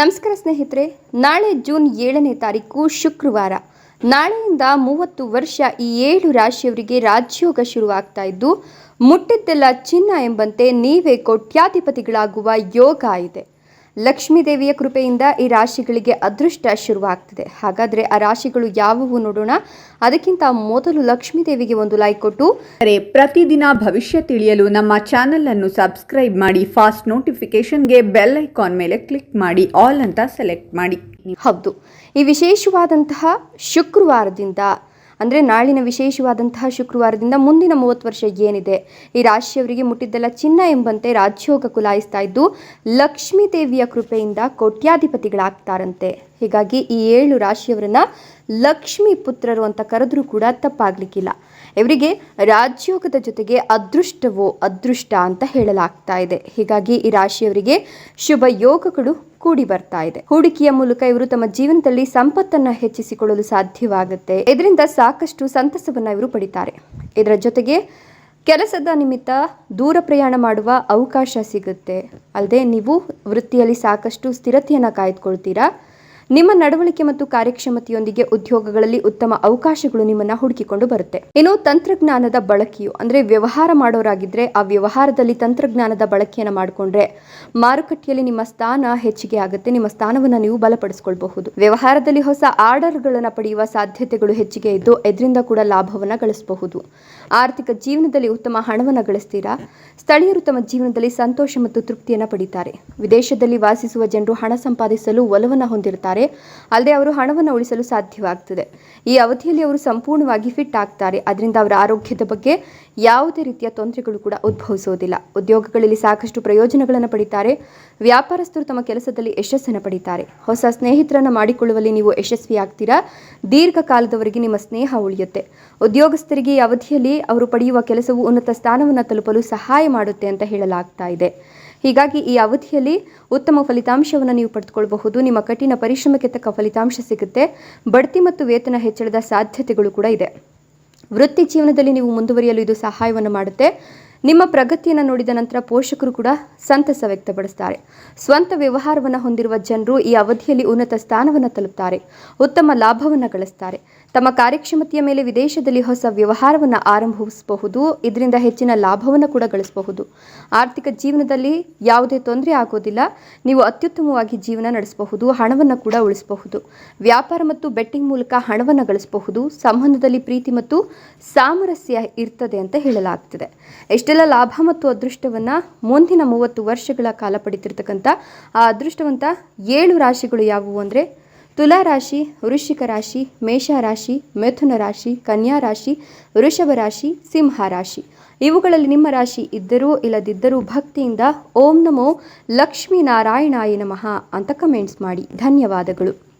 ನಮಸ್ಕಾರ ಸ್ನೇಹಿತರೆ, ನಾಳೆ ಜೂನ್ ಏಳನೇ ತಾರೀಕು ಶುಕ್ರವಾರ. ನಾಳೆಯಿಂದ ಮೂವತ್ತು ವರ್ಷ ಈ ಏಳು ರಾಶಿಯವರಿಗೆ ರಾಜ್ಯೋಗ ಶುರುವಾಗ್ತಾ ಇದ್ದು, ಮುಟ್ಟಿದ್ದೆಲ್ಲ ಚಿನ್ನ ಎಂಬಂತೆ ನೀವೇ ಕೋಟ್ಯಾಧಿಪತಿಗಳಾಗುವ ಯೋಗ ಇದೆ. ಲಕ್ಷ್ಮೀ ದೇವಿಯ ಕೃಪೆಯಿಂದ ಈ ರಾಶಿಗಳಿಗೆ ಅದೃಷ್ಟ ಶುರುವಾಗ್ತಿದೆ. ಹಾಗಾದರೆ ಆ ರಾಶಿಗಳು ಯಾವುವು ನೋಡೋಣ. ಅದಕ್ಕಿಂತ ಮೊದಲು ಲಕ್ಷ್ಮೀ ದೇವಿಗೆ ಒಂದು ಲೈಕ್ ಕೊಟ್ಟು ಅರೆ ಪ್ರತಿದಿನ ಭವಿಷ್ಯ ತಿಳಿಯಲು ನಮ್ಮ ಚಾನೆಲ್ ಅನ್ನು ಸಬ್ಸ್ಕ್ರೈಬ್ ಮಾಡಿ ಫಾಸ್ಟ್ ನೋಟಿಫಿಕೇಶನ್ಗೆ ಬೆಲ್ ಐಕಾನ್ ಮೇಲೆ ಕ್ಲಿಕ್ ಮಾಡಿ ಆಲ್ ಅಂತ ಸೆಲೆಕ್ಟ್ ಮಾಡಿ. ಹೌದು. ಈ ವಿಶೇಷವಾದಂತಹ ಶುಕ್ರವಾರದಿಂದ ಅಂದರೆ ನಾಳಿನ ವಿಶೇಷವಾದಂತಹ ಶುಕ್ರವಾರದಿಂದ ಮುಂದಿನ ಮೂವತ್ತು ವರ್ಷ ಏನಿದೆ? ಈ ರಾಶಿಯವರಿಗೆ ಮುಟ್ಟಿದ್ದೆಲ್ಲ ಚಿನ್ನ ಎಂಬಂತೆ ರಾಜ್ಯೋಗ ಕುಲಾಯಿಸ್ತಾ ಇದ್ದು, ಲಕ್ಷ್ಮೀ ದೇವಿಯ ಕೃಪೆಯಿಂದ ಕೋಟ್ಯಾಧಿಪತಿಗಳಾಗ್ತಾರಂತೆ. ಹೀಗಾಗಿ ಈ ಏಳು ರಾಶಿಯವರನ್ನ ಲಕ್ಷ್ಮಿ ಪುತ್ರರು ಅಂತ ಕರೆದ್ರೂ ಕೂಡ ತಪ್ಪಾಗ್ಲಿಕ್ಕಿಲ್ಲ. ಇವರಿಗೆ ರಾಜ್ಯೋಗದ ಜೊತೆಗೆ ಅದೃಷ್ಟವೋ, ಅದೃಷ್ಟ ಅಂತ ಹೇಳಲಾಗ್ತಾ ಇದೆ. ಹೀಗಾಗಿ ಈ ರಾಶಿಯವರಿಗೆ ಶುಭ ಯೋಗಗಳು ಕೂಡಿ ಬರ್ತಾ ಇದೆ. ಹೂಡಿಕೆಯ ಮೂಲಕ ಇವರು ತಮ್ಮ ಜೀವನದಲ್ಲಿ ಸಂಪತ್ತನ್ನ ಹೆಚ್ಚಿಸಿಕೊಳ್ಳಲು ಸಾಧ್ಯವಾಗುತ್ತೆ. ಇದರಿಂದ ಸಾಕಷ್ಟು ಸಂತಸವನ್ನ ಇವರು ಪಡಿತಾರೆ. ಇದರ ಜೊತೆಗೆ ಕೆಲಸದ ನಿಮಿತ್ತ ದೂರ ಪ್ರಯಾಣ ಮಾಡುವ ಅವಕಾಶ ಸಿಗುತ್ತೆ. ಅಲ್ಲದೆ ನೀವು ವೃತ್ತಿಯಲ್ಲಿ ಸಾಕಷ್ಟು ಸ್ಥಿರತೆಯನ್ನು ಕಾಯ್ದುಕೊಳ್ತೀರಾ? ನಿಮ್ಮ ನಡವಳಿಕೆ ಮತ್ತು ಕಾರ್ಯಕ್ಷಮತೆಯೊಂದಿಗೆ ಉದ್ಯೋಗಗಳಲ್ಲಿ ಉತ್ತಮ ಅವಕಾಶಗಳು ನಿಮ್ಮನ್ನ ಹುಡುಕಿಕೊಂಡು ಬರುತ್ತೆ. ಇನ್ನು ತಂತ್ರಜ್ಞಾನದ ಬಳಕೆಯು, ಅಂದ್ರೆ ವ್ಯವಹಾರ ಮಾಡೋರಾಗಿದ್ರೆ ಆ ವ್ಯವಹಾರದಲ್ಲಿ ತಂತ್ರಜ್ಞಾನದ ಬಳಕೆಯನ್ನು ಮಾಡಿಕೊಂಡ್ರೆ ಮಾರುಕಟ್ಟೆಯಲ್ಲಿ ನಿಮ್ಮ ಸ್ಥಾನ ಹೆಚ್ಚಿಗೆ ಆಗುತ್ತೆ, ನಿಮ್ಮ ಸ್ಥಾನವನ್ನು ನೀವು ಬಲಪಡಿಸಿಕೊಳ್ಳಬಹುದು ವ್ಯವಹಾರದಲ್ಲಿ ಹೊಸ ಆರ್ಡರ್ಗಳನ್ನು ಪಡೆಯುವ ಸಾಧ್ಯತೆಗಳು ಹೆಚ್ಚಿಗೆ ಇದ್ದು ಇದರಿಂದ ಕೂಡ ಲಾಭವನ್ನು ಗಳಿಸಬಹುದು. ಆರ್ಥಿಕ ಜೀವನದಲ್ಲಿ ಉತ್ತಮ ಹಣವನ್ನು ಗಳಿಸ್ತೀರಾ? ಸ್ಥಳೀಯರು ತಮ್ಮ ಜೀವನದಲ್ಲಿ ಸಂತೋಷ ಮತ್ತು ತೃಪ್ತಿಯನ್ನು ಪಡಿತಾರೆ. ವಿದೇಶದಲ್ಲಿ ವಾಸಿಸುವ ಜನರು ಹಣ ಸಂಪಾದಿಸಲು ಒಲವನ್ನು ಹೊಂದಿರುತ್ತಾರೆ ಅಲ್ಲದೆ ಅವರು ಹಣವನ್ನು ಉಳಿಸಲು ಸಾಧ್ಯವಾಗ್ತದೆ. ಈ ಅವಧಿಯಲ್ಲಿ ಅವರು ಸಂಪೂರ್ಣವಾಗಿ ಫಿಟ್ ಆಗ್ತಾರೆ. ಅದರಿಂದ ಅವರ ಆರೋಗ್ಯದ ಬಗ್ಗೆ ಯಾವುದೇ ರೀತಿಯ ತೊಂದರೆಗಳು ಕೂಡ ಉದ್ಭವಿಸುವುದಿಲ್ಲ. ಉದ್ಯೋಗಗಳಲ್ಲಿ ಸಾಕಷ್ಟು ಪ್ರಯೋಜನಗಳನ್ನು ಪಡಿತಾರೆ. ವ್ಯಾಪಾರಸ್ಥರು ತಮ್ಮ ಕೆಲಸದಲ್ಲಿ ಯಶಸ್ಸನ್ನು ಪಡಿತಾರೆ. ಹೊಸ ಸ್ನೇಹಿತರನ್ನು ಮಾಡಿಕೊಳ್ಳುವಲ್ಲಿ ನೀವು ಯಶಸ್ವಿಯಾಗ್ತೀರಾ? ದೀರ್ಘಕಾಲದವರೆಗೆ ನಿಮ್ಮ ಸ್ನೇಹ ಉಳಿಯುತ್ತೆ. ಉದ್ಯೋಗಸ್ಥರಿಗೆ ಈ ಅವಧಿಯಲ್ಲಿ ಅವರು ಪಡೆಯುವ ಕೆಲಸವು ಉನ್ನತ ಸ್ಥಾನವನ್ನು ತಲುಪಲು ಸಹಾಯ ಮಾಡುತ್ತೆ ಅಂತ ಹೇಳಲಾಗ್ತಾ ಇದೆ. ಹೀಗಾಗಿ ಈ ಅವಧಿಯಲ್ಲಿ ಉತ್ತಮ ಫಲಿತಾಂಶವನ್ನು ನೀವು ಪಡೆದುಕೊಳ್ಳಬಹುದು ನಿಮ್ಮ ಕಠಿಣ ಪರಿಶ್ರಮಕ್ಕೆ ತಕ್ಕ ಫಲಿತಾಂಶ ಸಿಗುತ್ತೆ. ಬಡ್ತಿ ಮತ್ತು ವೇತನ ಹೆಚ್ಚಳದ ಸಾಧ್ಯತೆಗಳು ಕೂಡ ಇದೆ. ವೃತ್ತಿ ಜೀವನದಲ್ಲಿ ನೀವು ಮುಂದುವರಿಯಲು ಇದು ಸಹಾಯವನ್ನು ಮಾಡುತ್ತೆ. ನಿಮ್ಮ ಪ್ರಗತಿಯನ್ನು ನೋಡಿದ ನಂತರ ಪೋಷಕರು ಕೂಡ ಸಂತಸ ವ್ಯಕ್ತಪಡಿಸ್ತಾರೆ. ಸ್ವಂತ ವ್ಯವಹಾರವನ್ನು ಹೊಂದಿರುವ ಜನರು ಈ ಅವಧಿಯಲ್ಲಿ ಉನ್ನತ ಸ್ಥಾನವನ್ನು ತಲುಪ್ತಾರೆ. ಉತ್ತಮ ಲಾಭವನ್ನು ಗಳಿಸ್ತಾರೆ. ತಮ್ಮ ಕಾರ್ಯಕ್ಷಮತೆಯ ಮೇಲೆ ವಿದೇಶದಲ್ಲಿ ಹೊಸ ವ್ಯವಹಾರವನ್ನು ಆರಂಭಿಸಬಹುದು. ಇದರಿಂದ ಹೆಚ್ಚಿನ ಲಾಭವನ್ನು ಕೂಡ ಗಳಿಸಬಹುದು. ಆರ್ಥಿಕ ಜೀವನದಲ್ಲಿ ಯಾವುದೇ ತೊಂದರೆ ಆಗೋದಿಲ್ಲ. ನೀವು ಅತ್ಯುತ್ತಮವಾಗಿ ಜೀವನ ನಡೆಸಬಹುದು. ಹಣವನ್ನು ಕೂಡ ಉಳಿಸಬಹುದು. ವ್ಯಾಪಾರ ಮತ್ತು ಬೆಟ್ಟಿಂಗ್ ಮೂಲಕ ಹಣವನ್ನು ಗಳಿಸಬಹುದು. ಸಂಬಂಧದಲ್ಲಿ ಪ್ರೀತಿ ಮತ್ತು ಸಾಮರಸ್ಯ ಇರ್ತದೆ ಅಂತ ಹೇಳಲಾಗ್ತದೆ. ಎಷ್ಟೆಲ್ಲ ಲಾಭ ಮತ್ತು ಅದೃಷ್ಟವನ್ನು ಮುಂದಿನ ಮೂವತ್ತು ವರ್ಷಗಳ ಕಾಲ ಪಡಿತಿರ್ತಕ್ಕಂಥ ಆ ಅದೃಷ್ಟವಂತ ಏಳು ರಾಶಿಗಳು ಯಾವುವು ಅಂದರೆ ತುಲಾ ರಾಶಿ, ವೃಶ್ಚಿಕ ರಾಶಿ, ಮೇಷ ರಾಶಿ, ಮಿಥುನ ರಾಶಿ, ಕನ್ಯಾ ರಾಶಿ, ವೃಷಭ ರಾಶಿ, ಸಿಂಹ ರಾಶಿ. ಇವುಗಳಲ್ಲಿ ನಿಮ್ಮ ರಾಶಿ ಇದ್ದರೂ ಇಲ್ಲದಿದ್ದರೂ ಭಕ್ತಿಯಿಂದ ಓಂ ನಮೋ ಲಕ್ಷ್ಮೀ ನಾರಾಯಣಾಯ ನಮಃ ಅಂತ ಕಮೆಂಟ್ಸ್ ಮಾಡಿ. ಧನ್ಯವಾದಗಳು.